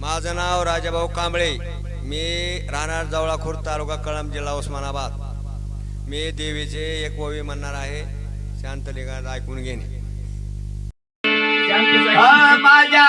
माझं नाव राजाभाऊ कांबळे. मी राहणार जवळाखोर तालुका कळम जिल्हा उस्मानाबाद. मी देवीचे एक ओवी म्हणणार आहे. शांतलिंगात ऐकून घेणे. माझ्या